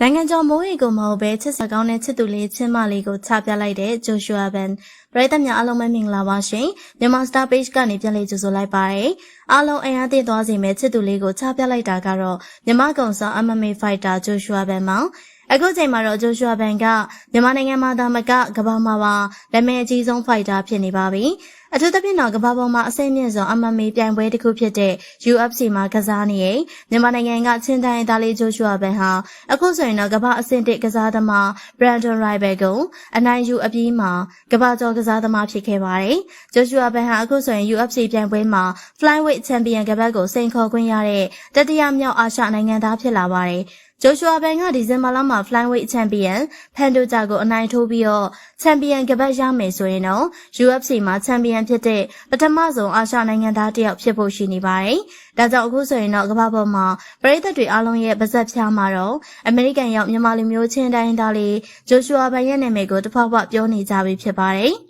နိုင်ငံကျော်မိုးရီကိုမဟုတ်ပဲချစ်စကောင်းတဲ့ချစ်သူလေးချင်းမလေးကိုချပြလိုက်တဲ့ဂျိုရှူအာဘန်ပရိသတ်များအားလုံးပဲမင်္ဂလာပါရှင်မြန်မာ Star Page ကနေပြန်လည်ကြိုဆိုလိုက်ပါရစေအားလုံးအင်အားတည်သွားစေမဲ့ချစ်သူလေးကိုချပြလိုက်တာကတော့မြန်မာကုံဆောင် MMA Fighter ဂျိုရှူအာဘန်မောင် အခုချိန်မှာတော့ဂျိုရှူအာဘန်ကမြန်မာနိုင်ငံမှာသာမကကမ္ဘာမှာပါလက်မဲအကြီးဆုံး fighter ဖြစ်နေပါပြီ။အထူးသဖြင့်တော့ကမ္ဘာပေါ်မှာအဆင့်မြင့်ဆုံး MMA ပြိုင်ပွဲတစ်ခုဖြစ်တဲ့ UFC မှာကစားနေရင်မြန်မာနိုင်ငံကချင်းတိုင်းသားလေးဂျိုရှူအာဘန်ဟာအခုဆိုရင်တော့ကမ္ဘာအဆင့်တစ်ကစားသမား Brandon Rival ကိုအနိုင်ယူအပြီးမှာကမ္ဘာကျော်ကစားသမားဖြစ်ခဲ့ပါတယ်။ဂျိုရှူအာဘန်ဟာအခုဆိုရင် UFC ပြိုင်ပွဲမှာ Flyweight Champion ကပတ်ကိုစိန်ခေါ်ခွင့်ရတဲ့တတိယမြောက်အာရှနိုင်ငံသားဖြစ်လာပါတယ်။ ဂျိုရှူအာဘန်ကဒီဇင်ဘာလမှာ Flyweight Champion ဖန်ဒိုဂျာကိုအနိုင်ထိုးပြီးတော့ Champion ကပတ်ရမယ်ဆိုရင်တော့ UFC မှာ Champion ဖြစ်တဲ့ပထမဆုံးအာရှနိုင်ငံသားတစ်ယောက်ဖြစ်ဖို့ရှိနေပါတယ်။ဒါကြောင့်အခုဆိုရင်တော့ကမ္ဘာပေါ်မှာပရိသတ်တွေအားလုံးရဲ့ပါဇက်ဖျားမှာတော့အမေရိကန်ရောက်မြန်မာလူမျိုးချင်းတိုင်းသားလေးဂျိုရှူအာဘန်ရဲ့နာမည်ကိုတစ်ဖောက်ဖောက်ပြောနေကြပြီဖြစ်ပါတယ်။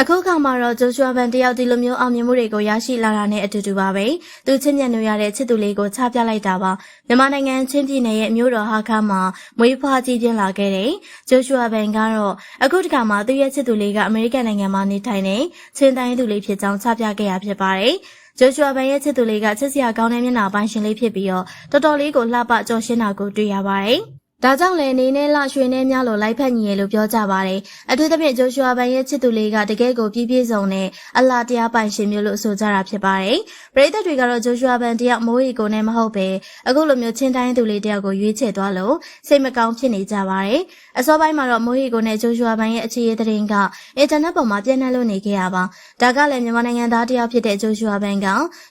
အခုခါမှာတော့ဂျိုရှွာဘန်တယောက်ဒီလိုမျိုးအောင်မြင်မှုတွေကိုရရှိလာတာနဲ့အတူတူပါပဲသူချင်းမြတ်နေရတဲ့ချစ်သူလေးကိုချပြလိုက်တာပါမြန်မာနိုင်ငံချင်းပြည်နယ်ရဲ့မြို့တော်ဟာခါမှာမွေးဖွားကြီးပြင်းလာခဲ့တဲ့ဂျိုရှွာဘန်ကတော့အခုတခါမှာသူ့ရဲ့ချစ်သူလေးကအမေရိကန်နိုင်ငံမှာနေထိုင်နေချင်းတိုင်းသူလေးဖြစ်ကြောင်းချပြခဲ့ရဖြစ်ပါတယ်ဂျိုရှွာဘန်ရဲ့ချစ်သူလေးကချစ်စရာကောင်းတဲ့မျက်နှာပိုင်းရှင်လေးဖြစ်ပြီးတော့တော်တော်လေးကိုလှပကြော်ရှင်းတာကိုတွေ့ရပါတယ် ဒါကြောင့်လည်းနေနဲ့လရွှေနဲ့များလို့လိုက်ဖက်ညီရလို့ပြောကြပါတယ်။အထူးသဖြင့်ဂျိုရှွာဘန်ရဲ့ချစ်သူလေးကတကယ်ကိုပြည့်ပြည့်စုံတဲ့အလားတရားပိုင်ရှင်မျိုးလို့ဆိုကြတာဖြစ်ပါတယ်။ပရိသတ်တွေကတော့ဂျိုရှွာဘန်တယောက်မိုးရီကိုနဲ့မဟုတ်ပဲအခုလိုမျိုးချင်းတိုင်းသူလေးတယောက်ကိုရွေးချယ်သွားလို့စိတ်မကောင်းဖြစ်နေကြပါတယ်။အစောပိုင်းမှာတော့မိုးရီကိုနဲ့ဂျိုရှွာဘန်ရဲ့အခြေအသတင်းကအင်တာနက်ပေါ်မှာပြန့်နှံ့လို့နေခဲ့ရပါ။ဒါကလည်းမြန်မာနိုင်ငံသားတယောက်ဖြစ်တဲ့ဂျိုရှွာဘန်က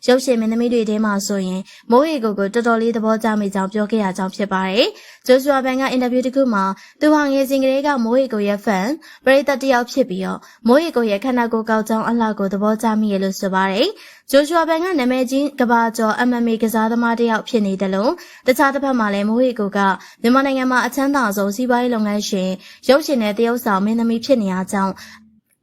ရုပ်ရှင်မင်းသမီးတွေထဲမှာဆိုရင်မိုးရီကိုကိုတော်တော်လေးသဘောကျမိကြောင်းပြောခဲ့ရကြောင်းဖြစ်ပါတယ်။ဂျိုရှွာဘန်ကအင်တာဗျူးတစ်ခုမှာသူဟာငယ်စဉ်ကလေးကမိုးရီကိုရဲ့ fan ပရိသတ်တယောက်ဖြစ်ပြီးတော့မိုးရီကိုရဲ့ခန္ဓာကိုယ်ကောက်ကြောင်းအလှကိုသဘောကျမိရလို့ဆိုပါတယ်။ဂျိုရှွာဘန်ကနာမည်ကြီးကဘာကျော် MMA ကစားသမားတယောက်ဖြစ်နေတယ်လို့တခြားတစ်ဖက်မှာလည်းမိုးရီကိုကမြန်မာနိုင်ငံမှာအချမ်းသာဆုံးစီးပွားရေးလုပ်ငန်းရှင်ရုပ်ရှင်နဲ့တရုတ်ဆောင်မင်းသမီးဖြစ်နေအားကြောင့်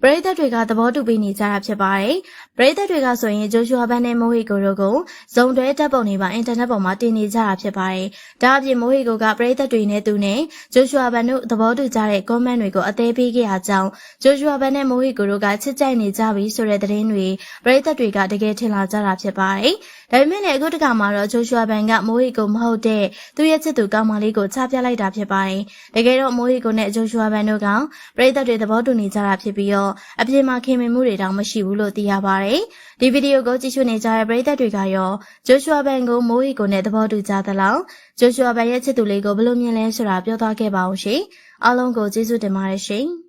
ပရိသတ်တွေကသဘောတူပြီးနေကြတာဖြစ်ပါတယ်။ပရိသတ်တွေကဆိုရင်ဂျိုရှူအာဘန်နဲ့မိုဟီကိုတို့ကိုဇုံတွဲတပ်ပုံတွေပါအင်တာနက်ပေါ်မှာတင်နေကြတာဖြစ်ပါတယ်။ဒါအပြင်မိုဟီကိုကပရိသတ်တွေနဲ့သူနဲ့ဂျိုရှူအာဘန်တို့သဘောတူကြတဲ့ comment တွေကိုအသေးပေးခဲ့ရကြောင်းဂျိုရှူအာဘန်နဲ့မိုဟီကိုတို့ကချစ်ကြိုက်နေကြပြီဆိုတဲ့သတင်းတွေပရိသတ်တွေကတကယ်ထင်လာကြတာဖြစ်ပါတယ်။ဒါပေမဲ့လည်းအခုတခါမှာတော့ဂျိုရှူအာဘန်ကမိုဟီကိုမဟုတ်တဲ့သူရဲ့ချစ်သူကောင်းမလေးကိုချပြလိုက်တာဖြစ်ပါတယ်။တကယ်တော့မိုဟီကိုနဲ့ဂျိုရှူအာဘန်တို့ကပရိသတ်တွေသဘောတူနေကြတာဖြစ်ပြီးတော့အပြင်မှာခင်မင်မှုတွေတောင်မရှိဘူးလို့သိရပါတယ်။ဒီဗီဒီယိုကိုကြည့်ရှုနေကြတဲ့ပရိသတ်တွေကရောဂျိုရှွာဘန်ကိုမိုးရီကိုနဲ့သဘောတူကြသလား။ဂျိုရှွာဘန်ရဲ့ချစ်သူလေးကိုဘယ်လိုမြင်လဲဆိုတာပြောသွားခဲ့ပါဦးရှင်။အားလုံးကိုကျေးဇူးတင်ပါတယ်ရှင်။